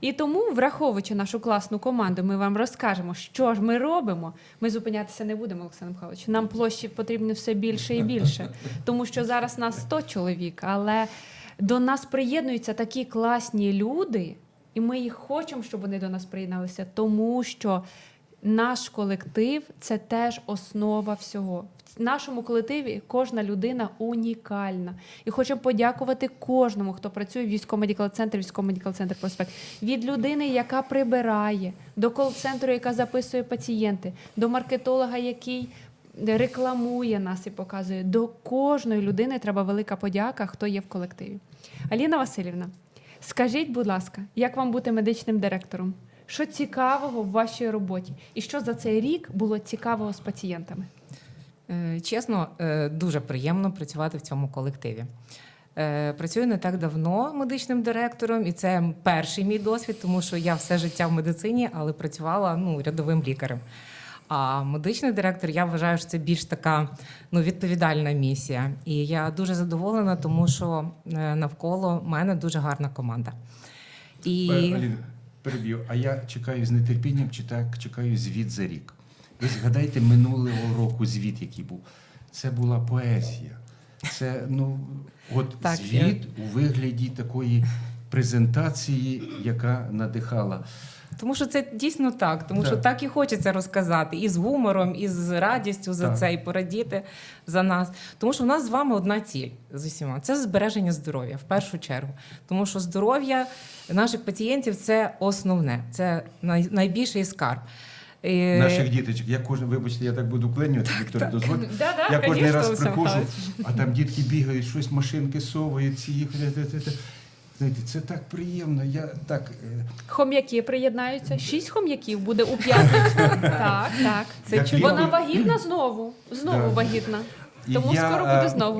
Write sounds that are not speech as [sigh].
І тому, враховуючи нашу класну команду, ми вам розкажемо, що ж ми робимо. Ми зупинятися не будемо, Олександр Михайлович. Нам площі потрібно все більше і більше, тому що зараз нас 100 чоловік, але до нас приєднуються такі класні люди, і ми їх хочемо, щоб вони до нас приєдналися, тому що наш колектив це теж основа всього. В нашому колективі кожна людина унікальна. І хочемо подякувати кожному, хто працює в військово-медикал центрі, військово-медикал центр проспект. Від людини, яка прибирає, до кол-центру, яка записує пацієнти, до маркетолога, який рекламує нас і показує. До кожної людини треба велика подяка, хто є в колективі. Аліна Васильівна, скажіть, будь ласка, як вам бути медичним директором? Що цікавого в вашій роботі? І що за цей рік було цікавого з пацієнтами? Е, Чесно, е, дуже приємно працювати в цьому колективі. Е, Працюю не так давно медичним директором, і це перший мій досвід, тому що я все життя в медицині, але працювала ну, рядовим лікарем. А медичний директор, я вважаю, що це більш така ну, відповідальна місія. І я дуже задоволена, тому що навколо мене дуже гарна команда. І... Е, Аліна, переб'ю. А я чекаю з нетерпінням, чи так чекаю звіт за рік. Ви згадайте минулого року звіт, який був. Це була поезія. Це ну от Так, звіт у вигляді такої презентації, яка надихала. Тому що це дійсно так, тому Так. що так і хочеться розказати і з гумором, і з радістю за Так. це, і порадіти за нас. Тому що у нас з вами одна ціль з усіма це збереження здоров'я в першу чергу. Тому що здоров'я наших пацієнтів це основне, це най- найбільший скарб. І- Наших діточок. Я кожен, вибачте, я так буду вклинювати, Віктор, дозвольте. [laughs] Да-да, Я кожен раз приходжу, а там дітки бігають, щось машинки совують, ці їх. Знаєте, це так приємно. Я так. е, Хом'яки приєднаються. Шість хом'яків буде у п'ятницю. [laughs] Так, так. Це як. Вона вагітна знову. Знову Да. вагітна. Тому я, скоро е, буде знову.